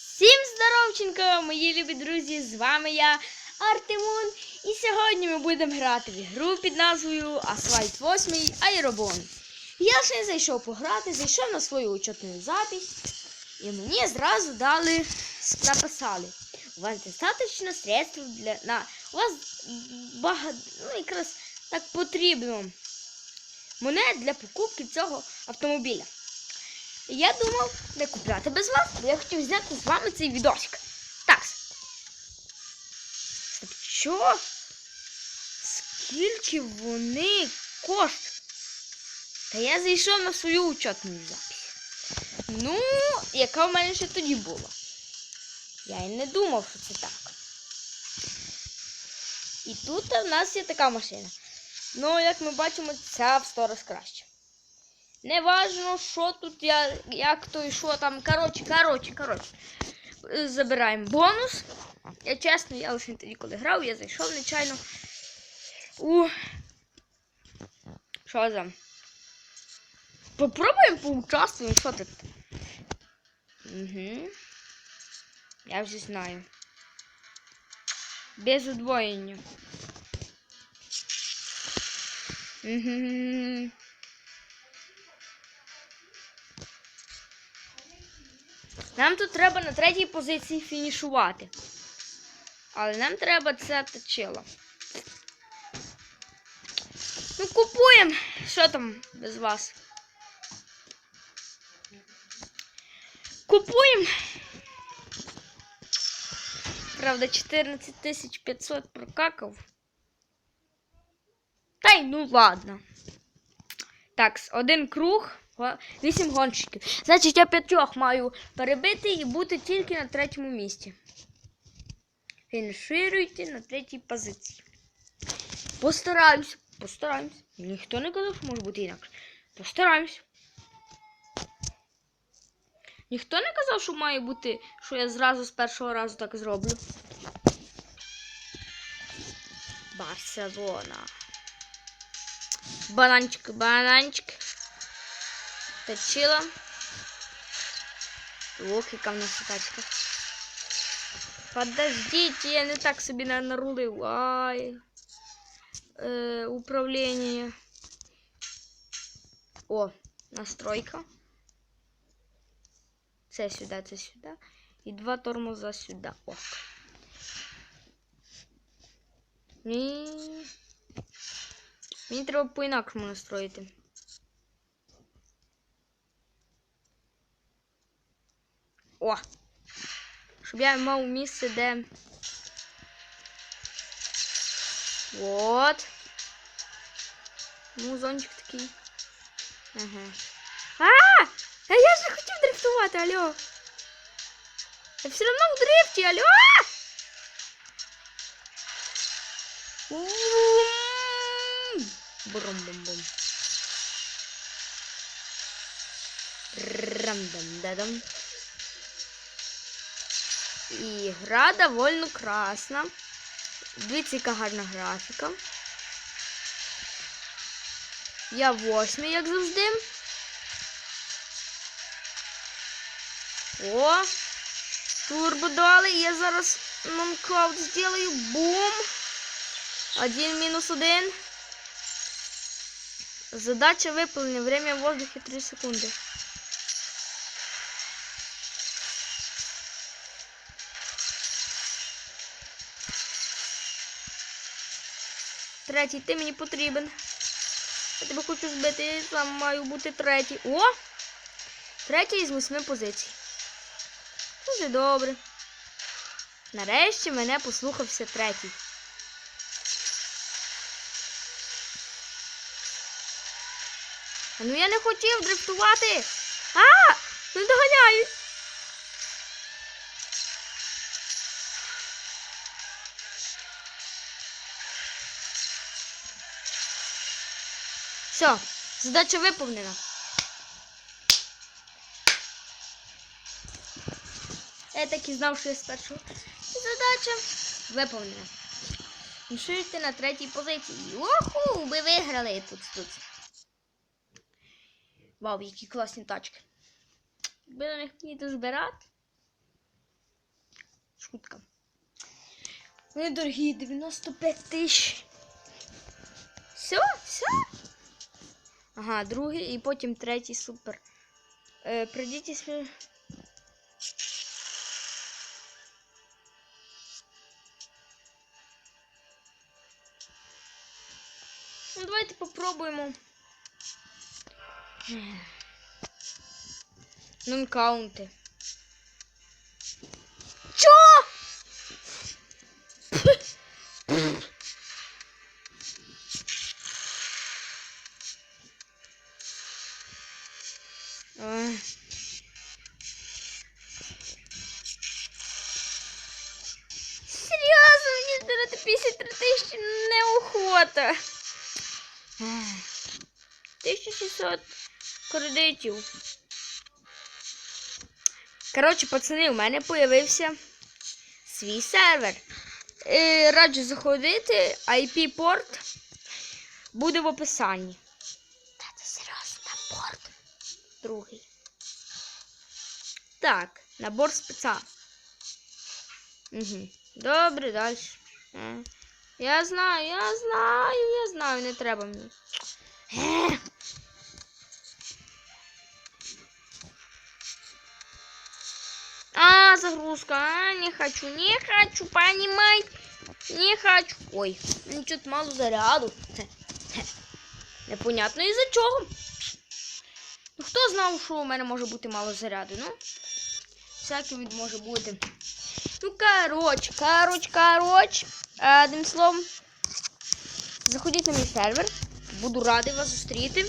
Всім здоровченко, мої любі друзі! З вами я, Артемон. І сьогодні ми будемо грати в ігру під назвою Асфальт 8 Аеробон. Я ще зайшов пограти, зайшов на свою учетну запись, і мені зразу дали, написали. У вас достатньо средств для. На, у вас багато, ну якраз так потрібно монет для покупки цього автомобіля. Я думав не купляти без вас, бо я хотів зняти з вами цей відосик. Так. Що? Скільки вони коштують? Та я зайшов на свою учетну запись. Ну, яка в мене ще тоді була? Я і не думав, що це так. І тут в нас є така машина. Ну, як ми бачимо, ця в сто раз краще. Не важно, що тут я, як то і що там. Коротше, коротше, коротше. Е, Забираємо бонус. Я чесно, я лише тоді, коли грав, я зайшов нечайно. У. Що там? Попробуємо поучаствуємо, що тут. Угу. Я вже знаю. Без удвоєння. Угу. Нам тут треба на третій позиції фінішувати. Але нам треба це точило. Ну, купуємо. Що там без вас? Купуємо. Правда, 14 500 прокакав. Та й ну ладно. Так, один круг, вісім гонщиків. Значить, я п'ятьох маю перебити і бути тільки на третьому місці. Фінішируйте на третій позиції. Постараюсь, постараюсь. Ніхто не казав, що може бути інакше. Постараюсь. Ніхто не казав, що має бути, що я зразу з першого разу так зроблю. Барселона. Бананчик, бананчик. Точила. Ох, яка в нас тачка. Подождите, я не так собі на- нарулив. Ай. Е, управління. О, настройка. Це сюди, це сюди. І два тормоза сюди. О. Мені... Мені треба по-інакшому настроїти. О! Щоб я мав місце, де. Вот. Ну, зончик такий. Ага. А! -а, -а! А я ж не хотів дрифтувати, алло. Я все одно в дрифті, алло! Ум! Брум-бум-бум. Рам-дам-дадам. І гра довольно красна. Дивіться, гарна графіка. Я восьмий, як завжди. О! Турбо дали. Я зараз нокаут сделаю. Бум! Один минус один. Задача выполнена. Время в воздухе 3 секунды. Третій, ти мені потрібен. Я тебе хочу збити, я маю бути третій. О! Третій із восьми позицій. Дуже добре. Нарешті мене послухався третій. Ну я не хотів дрифтувати. А! Не доганяють. Все, задача виповнена. Я так і знав, що я спершу. Задача виповнена. Фінішуйте на третій позиції. Оху, ви виграли тут тут. Вау, які класні тачки. Якби на них вміти збирати. Шутка. Вони дорогі, 95 тисяч. Все, все. Ага, другий і потім третій супер. Е, пройдіть свій. Ну, давайте попробуємо. Нонкаунти. Чо? Серйозно, мені збирати 53 тисячі неохота. Ай. 1600 кредитів. Коротше, пацани, у мене появився свій сервер. Е, раджу заходити, IP-порт буде в описанні. Та це серйозно, там порт. Другий. Так, набор спеца. Угу. Добре, далі. Е. Я знаю, я знаю, я знаю, не треба мені. Загрузка. А, не хочу, не хочу, понимать. Не хочу. Ой, ну что-то мало заряду. Непонятно із-за чого. Ну, хто знав, що у мене може бути мало заряду? Ну, всяке від може бути. Ну, коротше, коротше, коротше. Одним словом, заходіть на мій сервер. Буду радий вас зустріти.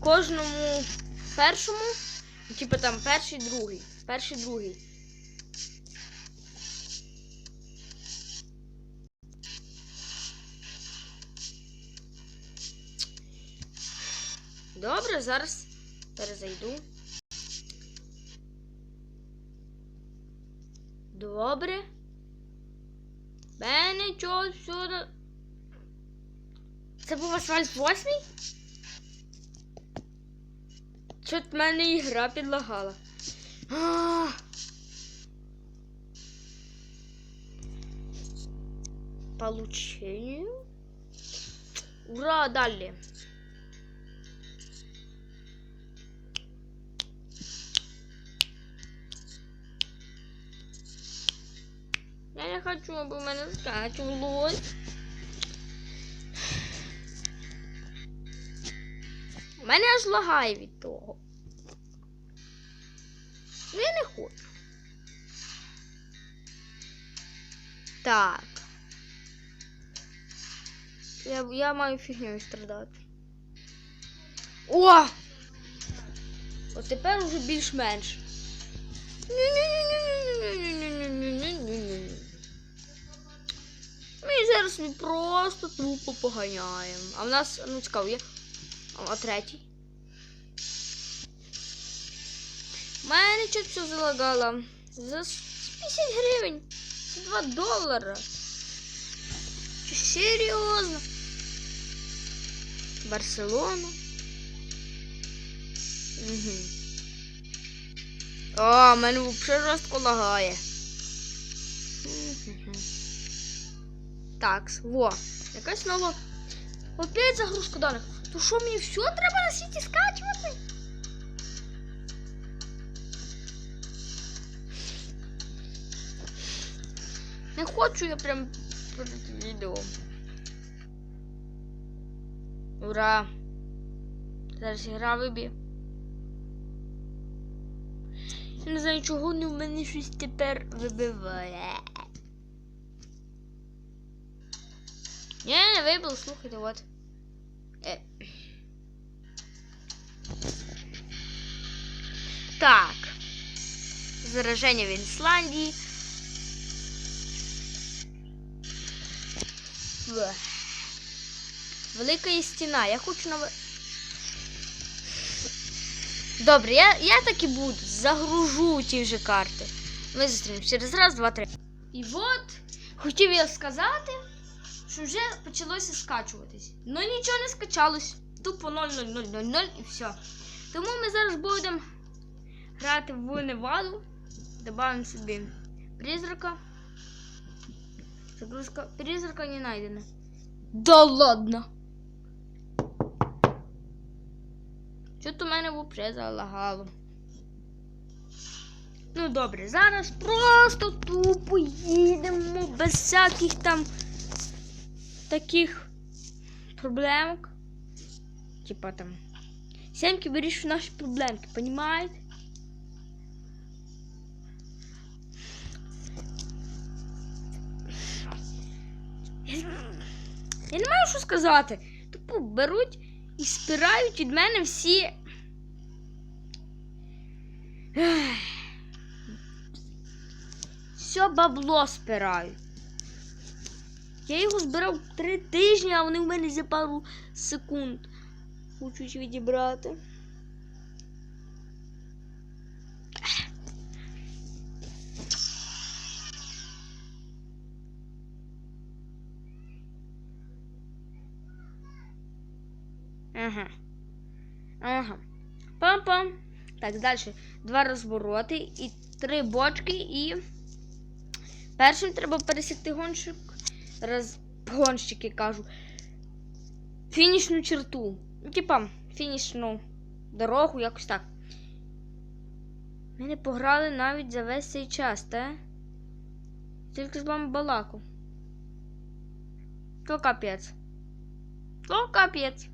Кожному першому, типу там перший, другий. Перший, другий. Добре, зараз перезайду. Добре. Мене чого сюди. Це був асфальт 8? Чот в мене ігра підлагала. А. Получению. Ура, дали. не хочу, аби в мене скачувалось. У мене аж лагає від того. Ну я не хочу. Так. Я я маю фігню страдати. О! От тепер уже більш-менш. Ні-ні-ні-ні-ні-ні-ні. Зараз собі просто тупо поганяємо. А в нас, ну цікаво, є. А, а третій. У мене чуть все залагало. За 50 гривень. Це 2 долара. Чи серйозно? Барселона. Угу. В мене взагалі жорстко лагає. Так, во. Якась нова. Опять загрузка даних. То що мені все треба на світі скачувати? Не хочу я прям перед відео. Ура! Зараз гра виб'є. Я не знаю, чого не в мене щось тепер вибиває. Вибив, слухайте, от. Е. Так. Зараження в Ісландії. Велика є стіна. Я хочу на. Добре, я, я так і буду. Загружу ті вже карти. Ми зустрінемось через раз, два, три. І от хотів я сказати, що вже почалося скачуватись. Ну нічого не скачалось. Тупо 00000 і все. Тому ми зараз будемо грати в Неваду. Добавимо собі Призрака. Загрузка. Призрака не найдена. Да ладно. Що-то в мене взагалі залагало. Ну добре, зараз просто тупо їдемо без всяких там таких проблемок. Типа там. Сімки вирішують наші проблемки, понімаєте? Я, я не маю що сказати. Тупо беруть і спирають від мене всі. Все бабло спирають. Я його збирав три тижні, а вони в мене за пару секунд хочуть відібрати. Ага. Ага. Пам-пам. Так, далі. Два розвороти і три бочки і. Першим треба пересікти гонщик. Роз... Гонщики кажу. Фінішну черту. Ну, Типа, фінішну дорогу, якось так. Ми не пограли навіть за весь цей час, та? Тільки з вами балаку. То капець. То капець.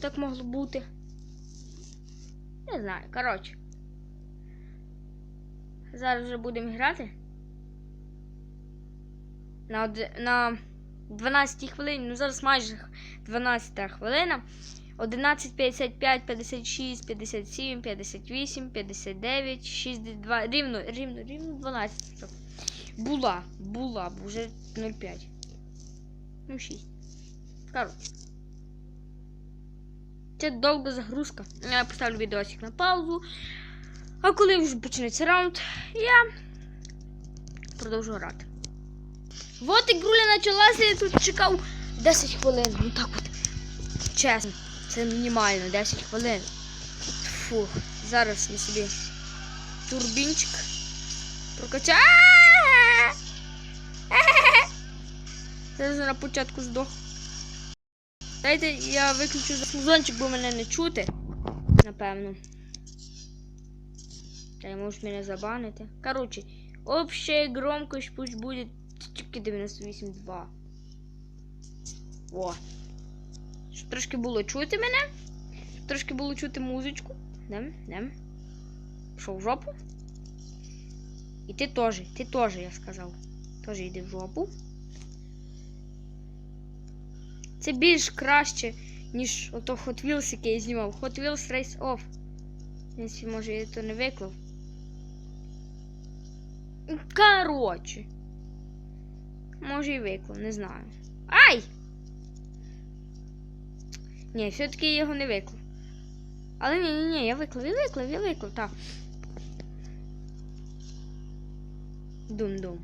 Так могло бути. Не знаю, коротше. Зараз вже будемо грати. На, на 12 хвилині, ну зараз майже 12 хвилина. 11, 55, 56, 57, 58, 59, 62. Рівно, рівно, рівно 12. Була, була, бо вже 0,5. Ну, 6. Коротше. Це довга загрузка. Я поставлю відосик на паузу. А коли вже почнеться раунд, я продовжу грати. Вот ігруля почалася, я тут чекав 10 хвилин. Ну так от. Чесно, це мінімально 10 хвилин. Фух, зараз ми собі турбінчик прокачаємо. Зараз на початку здох. Дайте я виключу смузончик, бо мене не чути. Напевно. Та й можуть мене забанити. Коротше, общая громкость пусть буде тільки 98,2. О. Щоб трошки було чути мене. Щоб трошки було чути музичку. Дем, дем. Пішов в жопу. І ти теж, ти теж, я сказав. Теж йди в жопу. Це більш краще, ніж ото Hot Wheels, який я знімав. Hot Wheels Race Off. Якщо, може, я то не виклав. Коротше. Може і виклав, не знаю. Ай! Ні, все-таки я його не виклав. Але ні, ні, ні, я виклав, я виклав, я виклав, так. Дум-дум.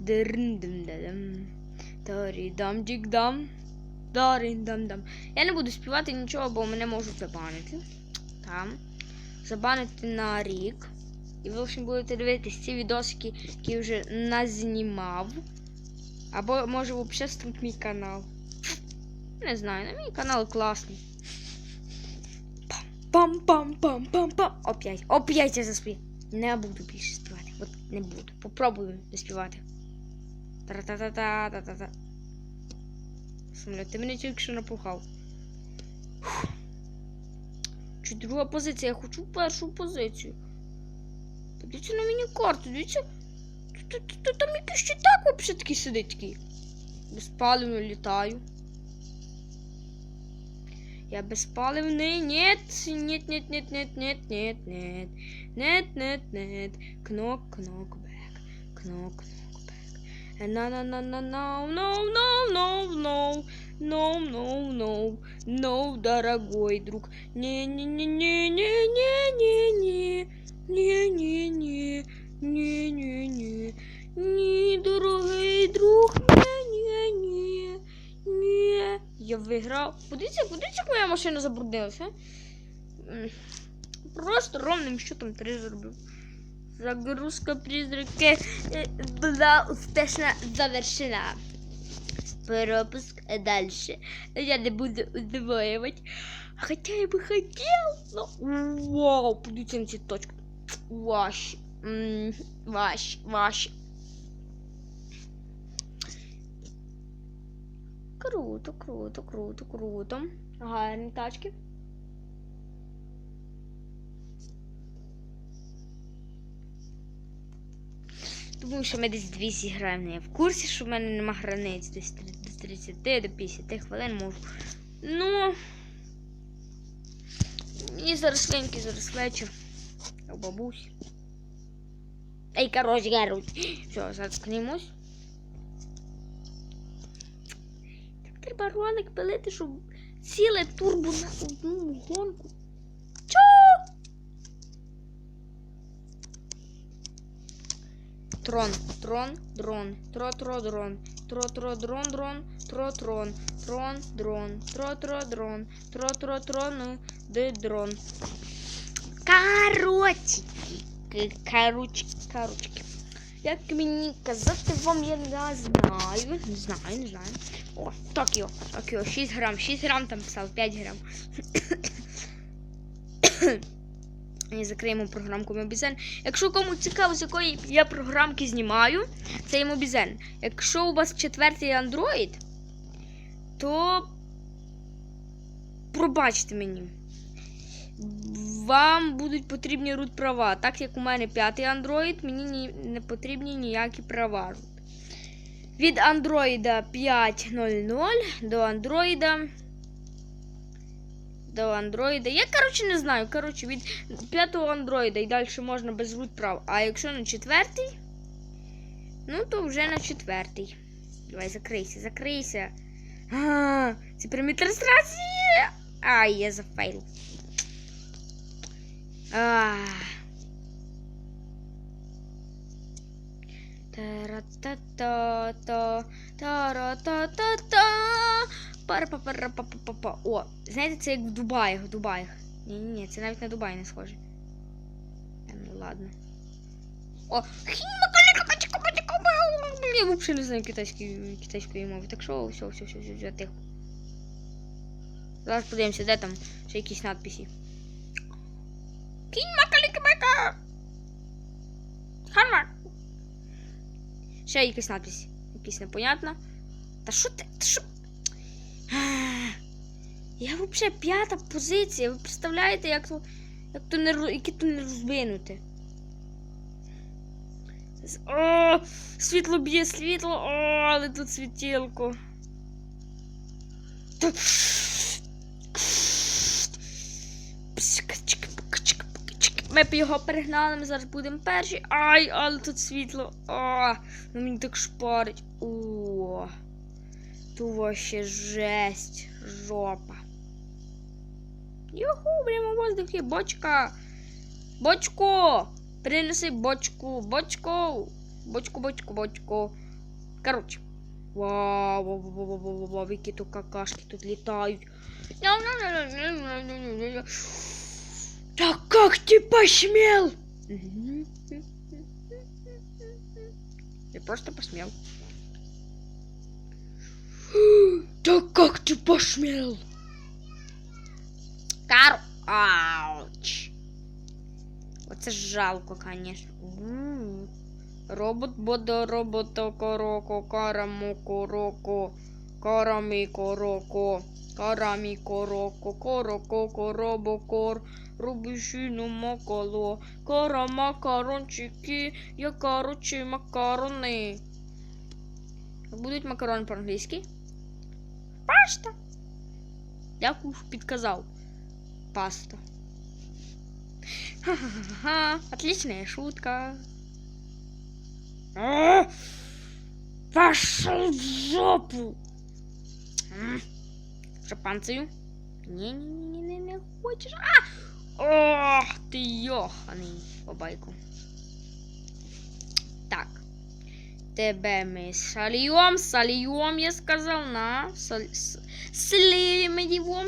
Дирн-дум-да-дам. Тарі-дам-дік-дам. Дарин-дам-дам. Я не буду співати нічого, бо мене можуть забанити. Там. Забанити на рік. І ви лише будете дивитись ці відосики, які вже назнімав. Або може взагалі стати мій канал. Не знаю, на мій канал класний. Пам-пам-пам-пам-пам. Опять. Опять я заспів. Не буду більше співати. От не буду. Попробую заспівати. Та-та-та-та-та-та-та. Сумля, ти мене тільки що напухав. Чи друга позиція? Я хочу першу позицію. Подивіться на мені карту, дивіться. Тут, там якийсь ще так взагалі такий сидить такий. Безпаливно літаю. Я безпаливний. Нет, нет, нет, нет, нет, нет, нет, нет. Нет, нет, нет. Кнок, кнок, бек. Кнок, кнок, бек. На на на на на no no no no no no no no дорогой друг не не виграв подивіться подивіться як моя машина забруднилася просто ровним счетом 3 зробив. Загрузка призраки е, була успішно завершена. Пропуск дальше. Я не буду удвоювати. Хотя я бы хотел, но... Вау, подивіться на ці точки. Ваш. Ваш, ваш. Круто, круто, круто, круто. Гарні тачки. Думаю, що ми десь дві зіграємо. Я в курсі, що в мене нема границь. Десь до 30 до 50 хвилин можу. Ну. Мені зараз ленький, зараз вечір. У бабусі. Ей, короче, короче. Все, заткнемось. Ролик пилити, щоб ціле турбо на одну гонку. Чо? Трон, трон, дрон, тро-тро, дрон, тро-тро, дрон, дрон, тро-трон, трон, дрон, тро-тро, дрон, тро-тро, трону, де дрон. Короче, короче, короче. Як мені казати вам, я не знаю. Не знаю, не знаю. О, так його, так його, 6 грам, 6 грам там писав, 5 грам. І закриємо програмку Мобізен. Якщо кому цікаво, з якої я програмки знімаю, це є Мобізен. Якщо у вас четвертий Android, то пробачте мені. Вам будуть потрібні root права. Так як у мене п'ятий Android, мені не потрібні ніякі права. Від Android 5.0.0 до Android. До Android. Я, коротше, не знаю. Коротше, від п'ятого Android і далі можна без root прав. А якщо на четвертий, ну то вже на четвертий. Давай, закрийся, закрийся. А, це приміт реєстрації. Ай, я зафейлив. А. Пара-па-пара-па-па-па. О, знаєте, це як в Дубаях, в Дубаях. Ні-ні-ні, це навіть на Дубай не схоже. Ну ладно. О, я взагалі не знаю китайської, китайської мови, так що все, все, все, все, все, тихо. Зараз подивимося, де там ще якісь надписи. Кінь макаліка Хармак. Ще якась надпись. Якась непонятна. Та що ти? Та що? Я взагалі п'ята позиція. Ви представляєте, як то, як то не, яке то не розвинути. О, світло б'є світло, о, але тут світілко. Та- Ми б його перегнали, ми зараз будемо перші. Ай, але тут світло. Ну мені так шпарить. О, тут вообще жесть. Жопа. Юху, прямо воздухі, бочка. Бочку. Принеси бочку, бочку. Бочку, бочку, бочку. Короче. Вау, вау, вау, вау, вау, вау, вау, які тут какашки тут літають. Да как ты посмел? Я просто посмел. Да как ты посмел? Кар... Ауч. Оце ж жалко, конечно. М. Робот буде робота короко, караму короко, карамі короко, карамі короко, короко, коробо, кор, рубишину макало, кара макарончики, я короче макарони. Будуть макарони по-англійськи? Пашта. Дякую, підказав. Паста. Ха-ха-ха, отличная шутка. А, Пошел в жопу! М, Шампанцею? Не-не-не, не хочешь. А! Ох ты йоханий бабайку. Так. Тебе ми сольем, сольем, я сказал, на. Соль, с- его.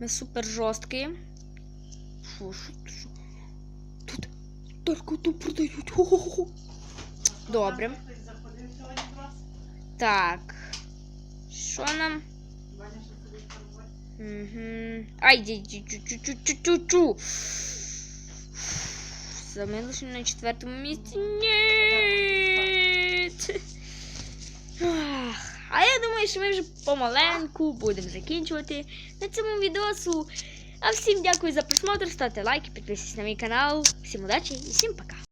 Мы супер жесткие. що, що, що? Тут наркоту продають. Хо-хо-хо. Добре. Хтось заходив сьогодні до вас? Так. Що нам? Ваня, що сидить на роботі? Угу. Ай, ді- ді- чу чу чу чу чу чу Саме на четвертому місці. Ні. А я думаю, що ми вже помаленьку будемо закінчувати на цьому відосу. А всім дякую за просмотр, ставте лайки, підписуйтесь на мій канал. Всім удачі і всім пока.